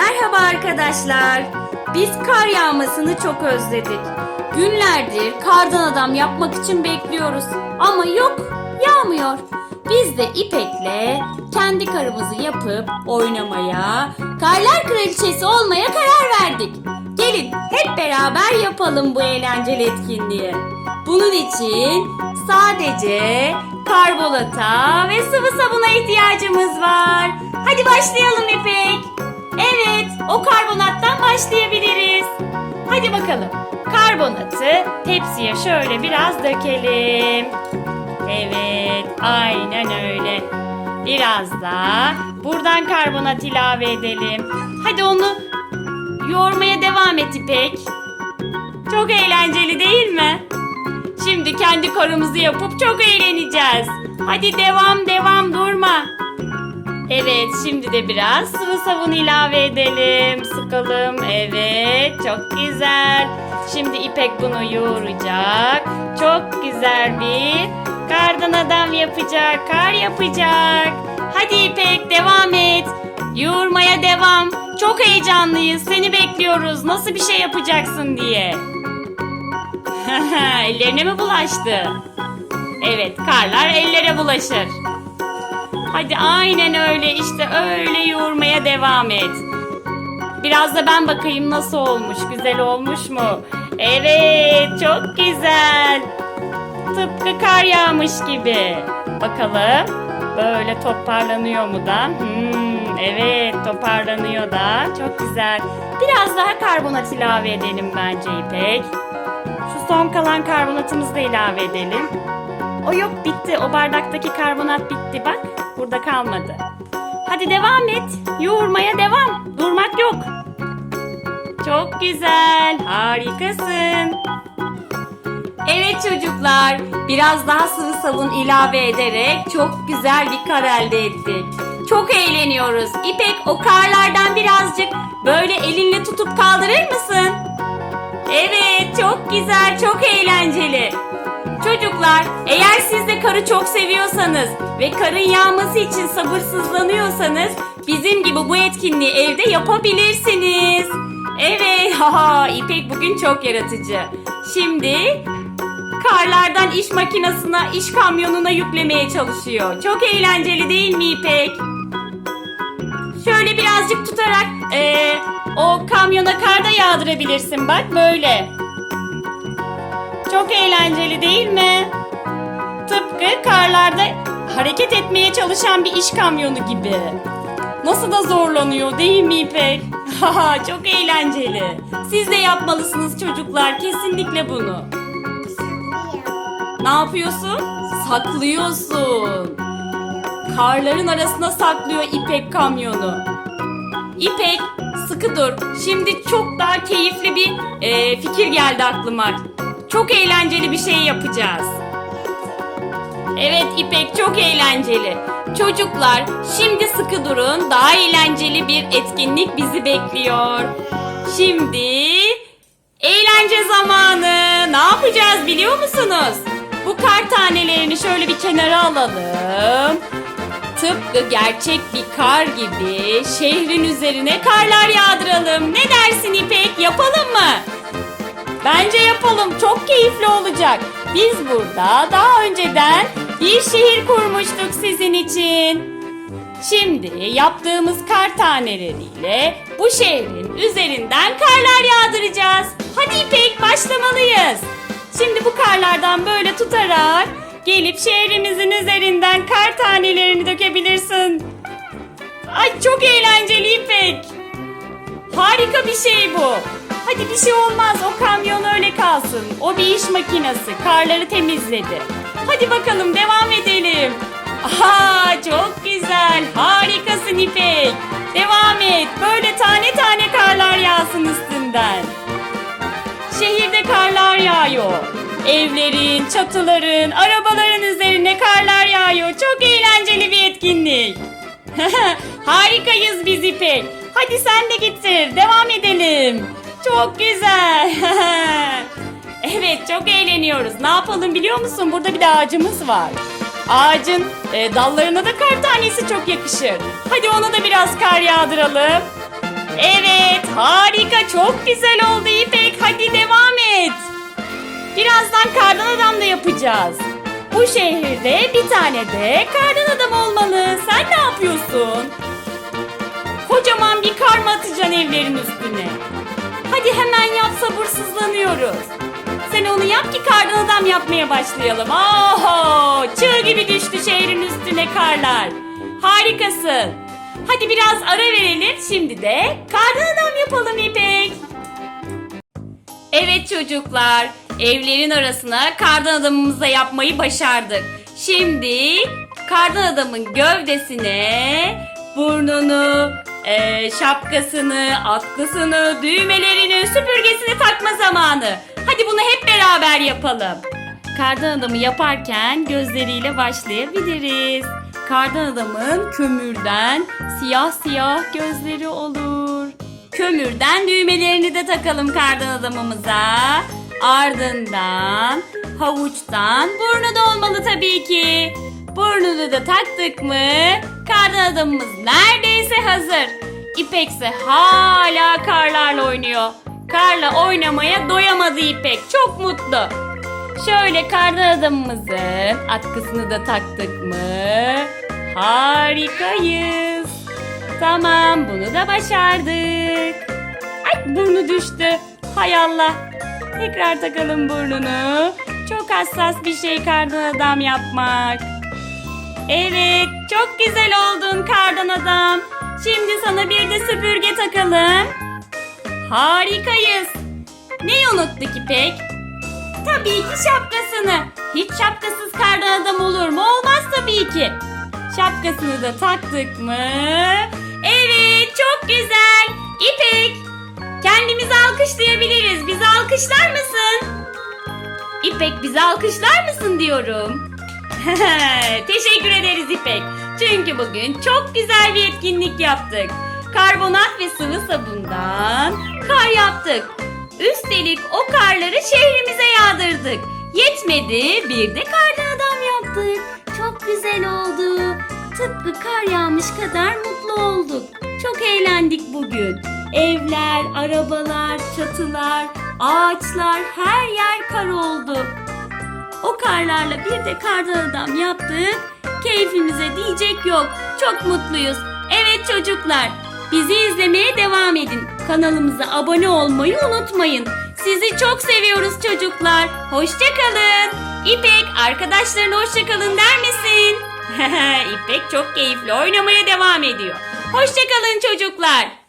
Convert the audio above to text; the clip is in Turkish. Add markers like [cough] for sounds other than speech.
Merhaba arkadaşlar. Biz kar yağmasını çok özledik. Günlerdir kardan adam yapmak için bekliyoruz. Ama yok, yağmıyor. Biz de İpek'le kendi karımızı yapıp oynamaya, karlar kraliçesi olmaya karar verdik. Gelin hep beraber yapalım bu eğlenceli etkinliği. Bunun için sadece karbonata ve sıvı sabuna ihtiyacımız var. Hadi başlayalım İpek. Başlayabiliriz. Hadi bakalım. Karbonatı tepsiye şöyle biraz dökelim. Evet, aynen öyle. Biraz da buradan karbonat ilave edelim. Hadi onu yoğurmaya devam et İpek. Çok eğlenceli değil mi? Şimdi kendi karımızı yapıp çok eğleneceğiz. Hadi devam devam durma. Evet şimdi de biraz sıvı sabun ilave edelim. Sıkalım. Evet çok güzel. Şimdi İpek bunu yoğuracak. Çok güzel bir kardan adam yapacak. Kar yapacak. Hadi İpek devam et. Yoğurmaya devam. Çok heyecanlıyız. Seni bekliyoruz. Nasıl bir şey yapacaksın diye. [laughs] Ellerine mi bulaştı? Evet, karlar ellere bulaşır. Hadi aynen öyle işte öyle yoğurmaya devam et. Biraz da ben bakayım nasıl olmuş, güzel olmuş mu? Evet, çok güzel. Tıpkı kar yağmış gibi. Bakalım böyle toparlanıyor mu da? Hmm, evet toparlanıyor da. Çok güzel. Biraz daha karbonat ilave edelim bence İpek. Şu son kalan karbonatımızı da ilave edelim. O yok bitti. O bardaktaki karbonat bitti bak. Burada kalmadı. Hadi devam et. Yoğurmaya devam. Durmak yok. Çok güzel. Harikasın. Evet çocuklar, biraz daha sıvı sabun ilave ederek çok güzel bir kar elde ettik. Çok eğleniyoruz. İpek o karlardan birazcık böyle elinle tutup kaldırır mısın? Evet, çok güzel, çok eğlenceli. Çocuklar, eğer siz de karı çok seviyorsanız ve karın yağması için sabırsızlanıyorsanız bizim gibi bu etkinliği evde yapabilirsiniz. Evet, haha, İpek bugün çok yaratıcı. Şimdi karlardan iş makinesine, iş kamyonuna yüklemeye çalışıyor. Çok eğlenceli değil mi İpek? Şöyle birazcık tutarak eee, o kamyona kar da yağdırabilirsin bak böyle. Çok eğlenceli değil mi? Tıpkı karlarda hareket etmeye çalışan bir iş kamyonu gibi. Nasıl da zorlanıyor değil mi İpek? [laughs] Haha çok eğlenceli. Siz de yapmalısınız çocuklar kesinlikle bunu. Ne yapıyorsun? Saklıyorsun. Karların arasına saklıyor İpek kamyonu. İpek sıkı dur. Şimdi çok daha keyifli bir e, fikir geldi aklıma. Çok eğlenceli bir şey yapacağız. Evet İpek çok eğlenceli. Çocuklar şimdi sıkı durun. Daha eğlenceli bir etkinlik bizi bekliyor. Şimdi eğlence zamanı. Ne yapacağız biliyor musunuz? Bu kar tanelerini şöyle bir kenara alalım. Tıpkı gerçek bir kar gibi şehrin üzerine karlar yağdıralım. Ne dersin İpek? Yapalım mı? Bence yapalım. Çok keyifli olacak. Biz burada daha önceden bir şehir kurmuştuk sizin için. Şimdi yaptığımız kar taneleriyle bu şehrin üzerinden karlar yağdıracağız. Hadi İpek başlamalıyız. Şimdi bu karlardan böyle tutarak gelip şehrimizin üzerinden kar tanelerini dökebilirsin. Ay çok eğlenceli İpek. Harika bir şey bu. Hadi bir şey olmaz o kamyon öyle kalsın. O bir iş makinesi karları temizledi. Hadi bakalım devam edelim. Aha çok güzel. Harikasın İpek. Devam et. Böyle tane tane karlar yağsın üstünden. Şehirde karlar yağıyor. Evlerin, çatıların, arabaların üzerine karlar yağıyor. Çok eğlenceli bir etkinlik. [laughs] Harikayız biz İpek. Hadi sen de getir. Devam edelim. Çok güzel. [laughs] evet çok eğleniyoruz. Ne yapalım biliyor musun? Burada bir de ağacımız var. Ağacın e, dallarına da kar tanesi çok yakışır. Hadi ona da biraz kar yağdıralım. Evet harika çok güzel oldu İpek hadi devam et. Birazdan kardan adam da yapacağız. Bu şehirde bir tane de kardan adam olmalı. Sen ne yapıyorsun? Kocaman bir kar mı atacaksın evlerin üstüne? Sabırsızlanıyoruz. Sen onu yap ki kardan adam yapmaya başlayalım. Oho! Çığ gibi düştü şehrin üstüne karlar. Harikasın. Hadi biraz ara verelim. Şimdi de kardan adam yapalım İpek. Evet çocuklar, evlerin arasına kardan adamımızı da yapmayı başardık. Şimdi kardan adamın gövdesine burnunu, eee, şapkasını, atkısını, düğmelerini, süpürgesini takma zamanı. Hadi bunu hep beraber yapalım. Kardan adamı yaparken gözleriyle başlayabiliriz. Kardan adamın kömürden siyah siyah gözleri olur. Kömürden düğmelerini de takalım kardan adamımıza. Ardından havuçtan burnu da olmalı tabii ki. Burnunu da taktık mı kardan adamımız neredeyse hazır. İpek ise hala karlarla oynuyor. Karla oynamaya doyamadı İpek. Çok mutlu. Şöyle kardan adamımızın atkısını da taktık mı? Harikayız. Tamam bunu da başardık. Ay burnu düştü. Hay Allah. Tekrar takalım burnunu. Çok hassas bir şey kardan adam yapmak. Evet çok güzel oldun kardan adam. Şimdi sana bir de süpürge takalım. Harikayız. Neyi unuttuk İpek? Tabii ki şapkasını. Hiç şapkasız kardan adam olur mu? Olmaz tabii ki. Şapkasını da taktık mı? Evet, çok güzel. İpek, kendimizi alkışlayabiliriz. Bizi alkışlar mısın? İpek, bizi alkışlar mısın diyorum. [laughs] Teşekkür ederiz İpek. Çünkü bugün çok güzel bir etkinlik yaptık. Karbonat ve sıvı sabundan kar yaptık. Üstelik o karları şehrimize yağdırdık. Yetmedi bir de kardan adam yaptık. Çok güzel oldu. Tıpkı kar yağmış kadar mutlu olduk. Çok eğlendik bugün. Evler, arabalar, çatılar, ağaçlar her yer kar oldu. O karlarla bir de kardan adam yaptık. Keyfimize diyecek yok. Çok mutluyuz. Evet çocuklar, bizi izlemeye devam edin. Kanalımıza abone olmayı unutmayın. Sizi çok seviyoruz çocuklar. Hoşçakalın. İpek arkadaşlarına hoşçakalın der misin? [laughs] İpek çok keyifli oynamaya devam ediyor. Hoşçakalın çocuklar.